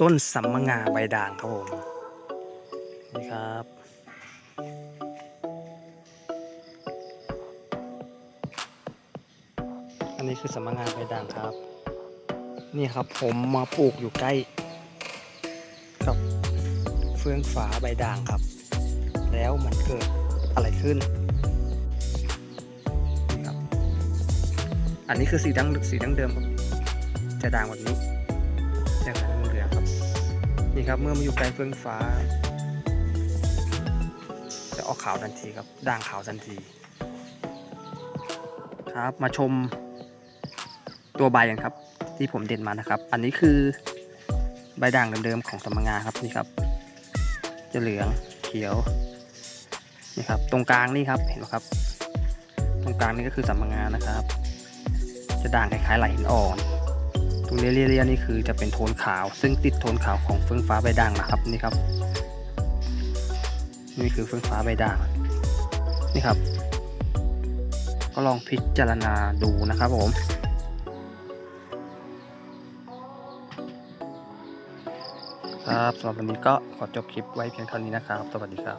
ต้นสัมมงาใบด่างครับผมนี่ครับอันนี้คือสัมมงาใบด่างครับ นี่ครับผมมาปลูกอยู่ใกล้ กับเฟื่องฟ้าใบด่างครับ แล้วมันเกิดอะไรขึ้นนี่ครับอันนี้คือสีดังสีดังเดิมครับจะด่างแบบนี้อย่างนั้นเหลืองครับ นี่ครับเมื่อมาอยู่ใกล้เฟื่องฟ้า จะออกขาวทันทีครับ ด่างขาวทันที ครับมาชมตัวใบกันครับ ที่ผมเด่นมานะครับ อันนี้คือใบด่างเดิมๆของสมงาครับนี่ครับ จะเหลืองเขียวนี่ครับตรงกลางนี่ครับเห็นไหมครับ ตรงกลางนี่ก็คือสัมมงานะครับ จะด่างคล้ายๆไหลหินอ่อน รงเรียๆนี่คือจะเป็นโทนขาว ซึ่งติดโทนขาวของเฟื่องฟ้าใบด่างนะครับนี่ครับ นี่คือเฟื่องฟ้าใบด่างนี่ครับ ก็ลองพิจารณาดูนะครับผมครับสำหรับวันนี้ก็ขอจบคลิปไว้เพียงเท่านี้นะครับ สวัสดีครับ